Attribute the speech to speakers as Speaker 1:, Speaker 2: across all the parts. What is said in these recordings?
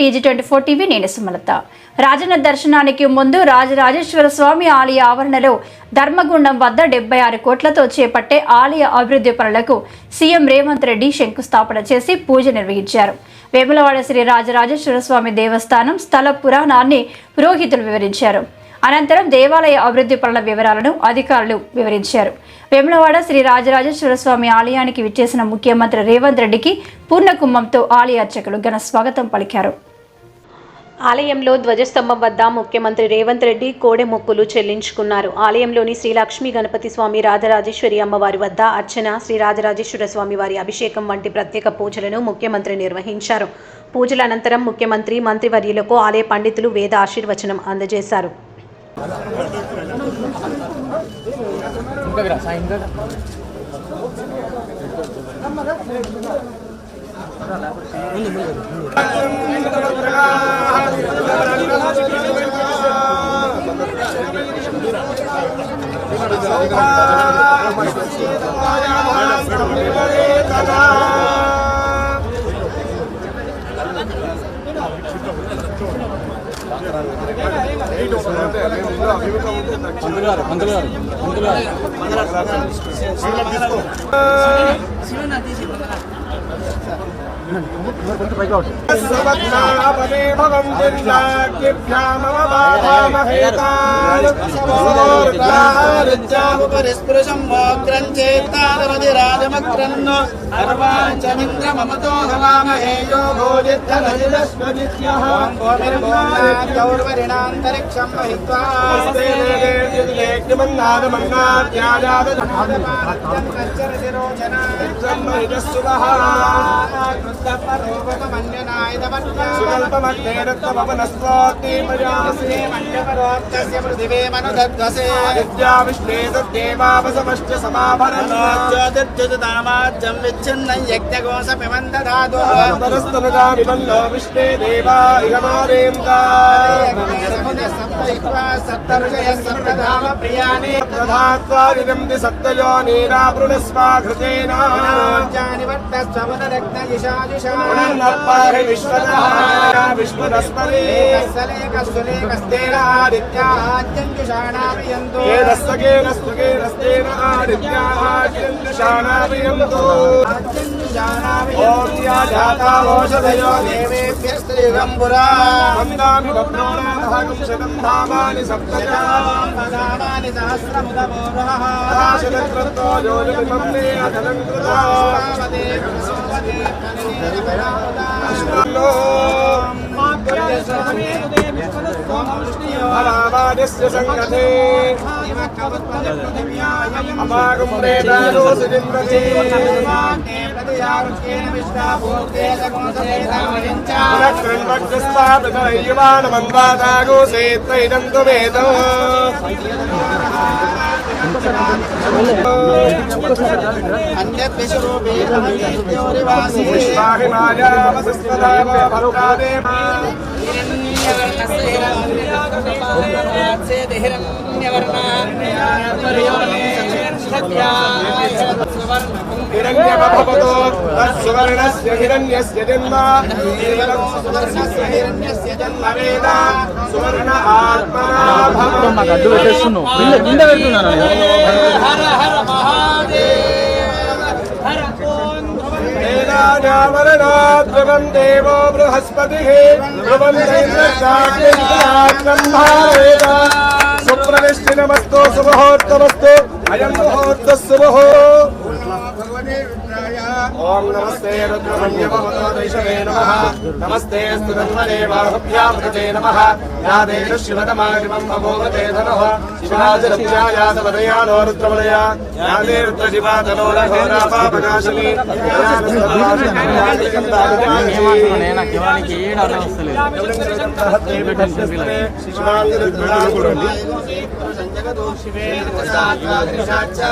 Speaker 1: TG twenty four TV నేను సుమలత. రాజన దర్శనానికి ముందు రాజరాజేశ్వర స్వామి ఆలయ ఆవరణలో ధర్మగుండం వద్ద డెబ్బై ఆరు కోట్లతో చేపట్టే ఆలయ అభివృద్ధి పనులకు సీఎం రేవంత్ రెడ్డి శంకుస్థాపన చేసి పూజ నిర్వహించారు. వేములవాడ శ్రీ రాజరాజేశ్వర స్వామి దేవస్థానం స్థల పురాణాన్ని పురోహితులు వివరించారు. అనంతరం దేవాలయ అభివృద్ధి పనుల వివరాలను అధికారులు వివరించారు. వేములవాడ శ్రీ రాజరాజేశ్వర స్వామి ఆలయానికి విచ్చేసిన ముఖ్యమంత్రి రేవంత్ రెడ్డికి పూర్ణ కుంభంతో ఆలయ అర్చకులు ఘన స్వాగతం పలికారు.
Speaker 2: ఆలయంలో ధ్వజస్తంభం వద్ద ముఖ్యమంత్రి రేవంత్ రెడ్డి కోడె మొక్కులు చెల్లించుకున్నారు. ఆలయంలోని శ్రీ లక్ష్మీ గణపతి స్వామి రాజరాజేశ్వరి అమ్మవారి వద్ద అర్చన శ్రీ రాజరాజేశ్వర స్వామి వారి అభిషేకం వంటి ప్రత్యేక పూజలను ముఖ్యమంత్రి నిర్వహించారు. పూజల అనంతరం ముఖ్యమంత్రి మంత్రివర్యులకు ఆలయ పండితులు వేద ఆశీర్వచనం అందజేశారు.
Speaker 3: పంతులు గారు పంతులు గారు పంతులు గారు.
Speaker 4: సవత్నాపదే భవం దివ్యామవబాధామహేతారుచాముపరిస్పృశం మోగ్రం చేత్తారమధిరాజమగ్రన్ అర్వాంచమింద్ర మమతో హవామహేయో భోజిత్తరజిరస్వనిత్యః గౌర్వరిణాంతరిక్షం మహిత్వా విష్ణేదేవాపసమశ్చ విచ్ఛిన్నం యజ్ఞకోశ పిబంధ ధాతు విష్ణే దేవా ఇహమారేందా ప్రధాత్వాదినంది సత్తయో నీరావృణస్వాఘృతేన పునర్నర్పాహి విశ్వతః విశ్వదస్మరే ఏదస్తకేనస్తుకేనస్తేన ఆదిత్యాహార్యందుషాణాభియంతు ఓం యా జాతావోషధయో దేవేభ్యస్త్రిగంబురా వందామి భద్రోణాభాగం శతం ధామాని సప్తజా శతకృతో యోజమిమం మే అధనం కృతా రామాదిస్య సంగతే అమాగం ప్రేతారోసి జిందతి పునఃకృన్మగ్రస్థాపితయ్యమానమందాదాగోసేత్రైదం తువేదం పుష్పాహి మాయావసస్వదావ భద్రాదేవ హిరణ్యమభవతో తత్సువర్ణస్య హిరణ్యస్య జన్మ. హిరణ్యస్య జన్మ వేద సువర్ణ ఆత్మనా
Speaker 3: మాకు అడ్డు పెట్టేస్తున్నావు. కింద కింద పెడుతున్నాను నేను
Speaker 4: వేదానామరణాద్రవం దేవో బృహస్పతిः సుప్రవిష్టినమస్తు శుభహోత్తమస్తు అయం ముహూర్త శుభో ఓం నమస్తే రుద్రమణ్యమతో దైశవే నమః నమస్తే స్తుతన్మనే బాహుభ్యామృతే నమః యాదేన శివతమాగిమం అమోగతే ధనః శివాజరత్యాయాతవదయానో రుద్రమలయా యాదే రుద్రశివాతనో రఘోరాపాపనాశిని
Speaker 3: నాకు ఇవాళకి ఏడు అర్థం వస్తలేదు
Speaker 4: సర్వా आत्मनोरे शान्तेन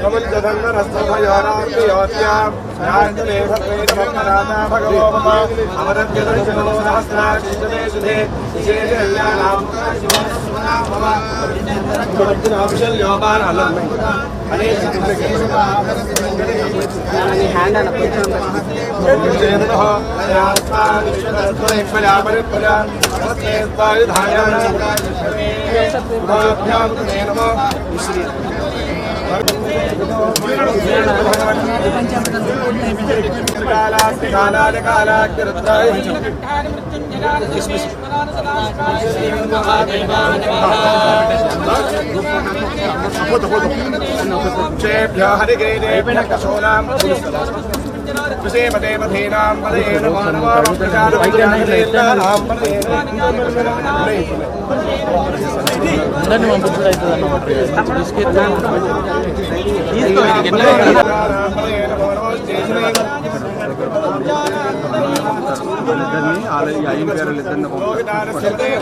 Speaker 4: ప్రపంచదంగ హ్యాండ్ అన్న కొంచెం अमरद्यदर्शनो सहस्राक्षिष्टते शुधे विशेषल्यानां కాలాల కాలాగ్రత్రాయ क्षेभ्यो हरिगेदेभ्यः कशोनां कुसेमदेवधीनां पदये नमो नमो प्रजानां पदये
Speaker 3: అందరినీ పంపించడం అవుతుంది అన్నమాట తీసుకెళ్ళి
Speaker 4: అందరినీ
Speaker 3: అయిన పేర్లు ఇద్దరిని
Speaker 4: మానవాసేభ్యో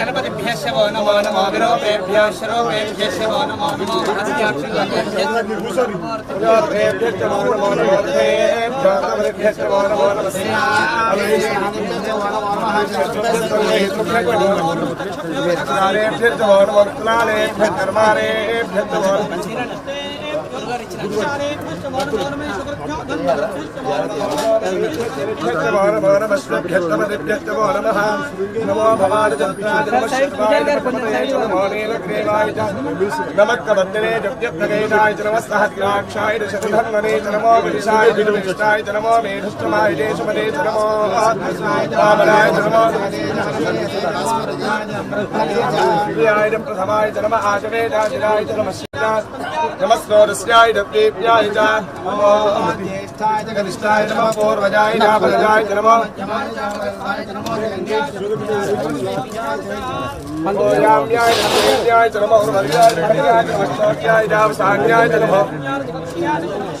Speaker 4: गणपतिभ्यश्च वो नमो नमो विरोपेभ्यश्च रोपेभ्यश्च वो नमो नमो हस्याक्षुभ्यश्च वो नमो नमो देभ्यश्च वो नमो नमः श्रीरामेभ्यश्च वो नमो कृष्णालेभ्यश्च वो नमो कृष्णालेभ्यश्च कर्मारेभ्यश्च वो नमः नमो नमः नमो भवानग्रेवाय नमः कबन्दने जप्यप्रगेदाय च नमः सहस्राक्षाय दशधन्वने च नमो विशाय विदुष्टाय च नमो मेढुष्टमाय देशपदे च नमो महात्मनाय च नमो प्रियाय च प्रथमाय च नमः आचवेदाचिराय च नमः च नमक्कोद्याय च सोमाय चरत्राय नमस्ताम्राय जारुणाय नमस्काय नमस्पते नमोग्राय देवदाय च देवदाय च नमो हरे हरियसे च नमो नमस्काराय नमस्य मुहरे नमः शोभने च नमस्काराय नमस्काराय च नमः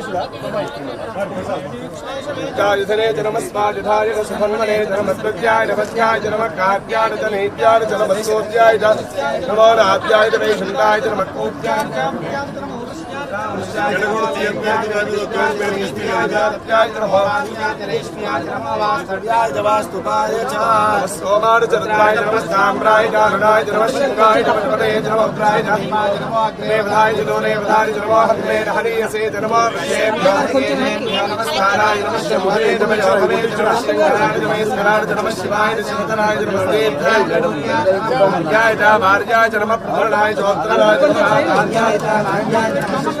Speaker 4: च शिवतराय च नमस्ते ध्याय च भार्याय च नमः प्रभुराय च उत्तराय జనగోడ తీయంపే అధికారులు తోపే సోమారు చరత్రాయ నమస్తాంబ్రాయ కారుణాయ జనవశంకాయ నమపదే జనవప్రాయ జనమాగ్రేవధాయ జనోరేవధాయ జనవాహగ్రే హరియసే జనమాగ్రే నమస్కారాయ నమస్కారాయ జనమే జనవశంకరాయ జనమేశ్వరాయ జనమశివాయ జనవతనాయ జనమదేభ్యాయ జనమ్యాయ భార్యాయ జనమప్రవణాయ జోత్రాయ జనమాగ్రాయ జనమ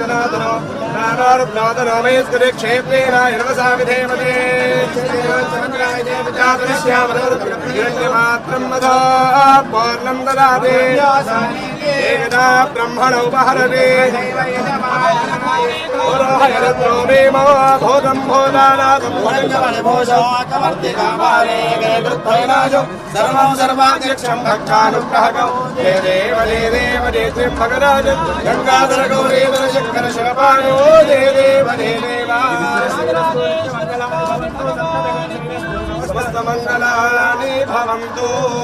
Speaker 4: జనాదనో నానారుబ్నాదనో మే స్కరే క్షేత్రేణ ఇరవసా విధేమతే హిరణ్యమాత్రం మదా పూర్ణం దదాతి ఏకదా బ్రహ్మణ ఉపహరతే పురోహయరత్నో మే మమ భూతం భూతానాథం సర్వం సర్వాధ్యక్షం భక్తానుగ్రహకం హే దేవ హే దేవ హే త్రింభగరాజ గంగాధర గౌరీధర శంకర శివపాయో హే దేవ హే దేవ సమస్త మంగళాని భవంతు ఏవం విశ్వాక్షం విశ్వజం భగవాన్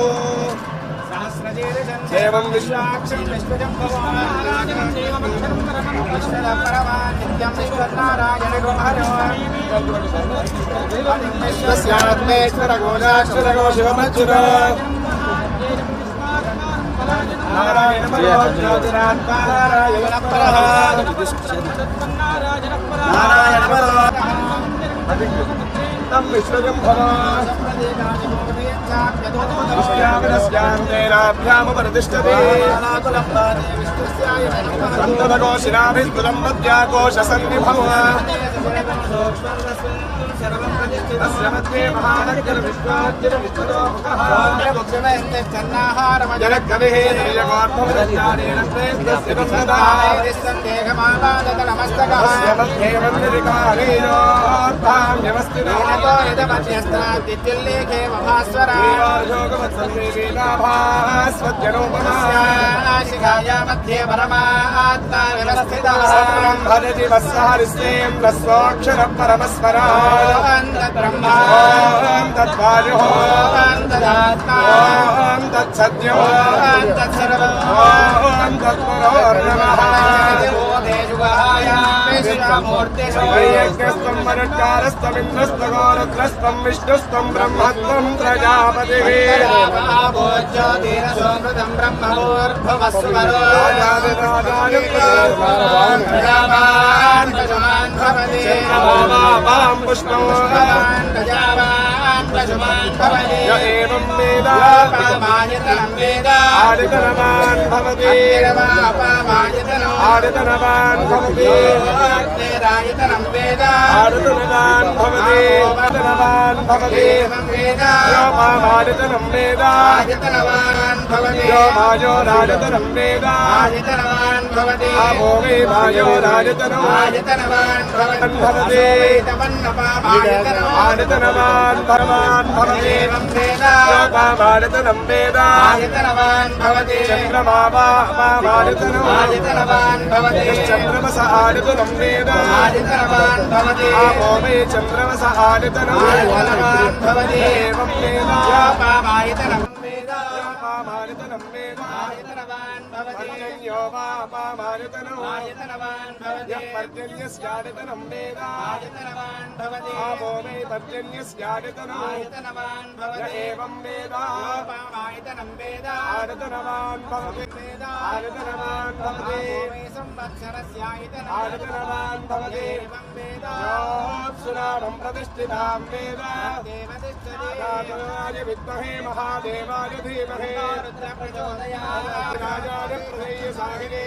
Speaker 4: एवं विश्वाक्षं विश्वजं भवानारायणं देवमक्षरं परमं विश्वदा परमान् नित्यं विश्वनारायणगोहरवास्यात्मेश्वरगोदाश्वरगो शिवमच्युर नारायण विश्वजं भवान् సంతతకోశినాభిస్ఫురం మధ్యాకోశసన్నిభవ తస్య మధ్యే మహానగర విశ్వాద్యర విశ్వలోముఖः జనకవిः నీలగోర్ధవదజ్ఞానేన ప్రేతస్య తస్యదా शिखाया
Speaker 5: मध्ये परमात्मा व्यवस्थितः
Speaker 4: भजति वत्सहरिस्तें रस्वाक्षरं
Speaker 5: परमस्मरां
Speaker 4: तद्ब्रह्मां तद्वायुः
Speaker 5: तदात्मां
Speaker 4: तत्सद्यों
Speaker 5: तत्सर्वं तत्पुरोर्णमः
Speaker 4: ॐ तत्पुरोर्नमः वैयज्ञस्त्वं मरुट्कारस्तमिन्द्रस्तगोरुद्रस्त्वं विष्णुस्त्वं ब्रह्मत्वं प्रजापतिः चन्द्रभावां पुष्पं य एवं वेद आदितनवान् भवति आदितनवान् भवति आदितनवान् भवति आदितनवान् भवति यो मामादितनं वेद यो मायो राजतनं वेद आभो मे मायो राजतनं भवति आदितनवान् भगवान् भवति यो मामादितनं చంద్రమాన్ భవతి భారతనం వేద. చంద్రమాతనం చంద్రమస ఆడితనం వేద. ఆపో మే చంద్రమస ఆడితనం. వేద. ఆదితనవాన్యపర్జన్యస్యాడితనం వేద ఆమో మే పర్జన్యస్యాడితనవాన్ ఏం వేద ఆడితనం వేద ఆడితనవాన్ భవతి వేద ఆడితనవాన్ భవతి ఆడితనవాన్ భవతి సురాణం ప్రతిష్ఠితాం వేద విద్మహే మహాదేవాయ ధీమహే రుద్ర ప్రచోదయా రాజాయ ప్రదేయ సాహిరే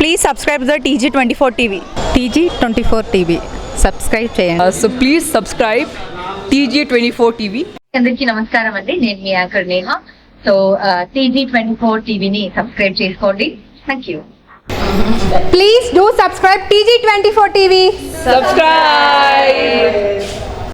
Speaker 6: please subscribe the TG twenty four TV
Speaker 7: TG twenty four TV subscribe చేయండి.
Speaker 8: So please subscribe TG twenty four TV
Speaker 9: అందరికీ నమస్కారం అండి. నేను మీ anchor Neha. So TG twenty four టీవీని సబ్స్క్రైబ్ చేసుకోండి. Thank you
Speaker 6: please do subscribe TG twenty four TV
Speaker 8: subscribe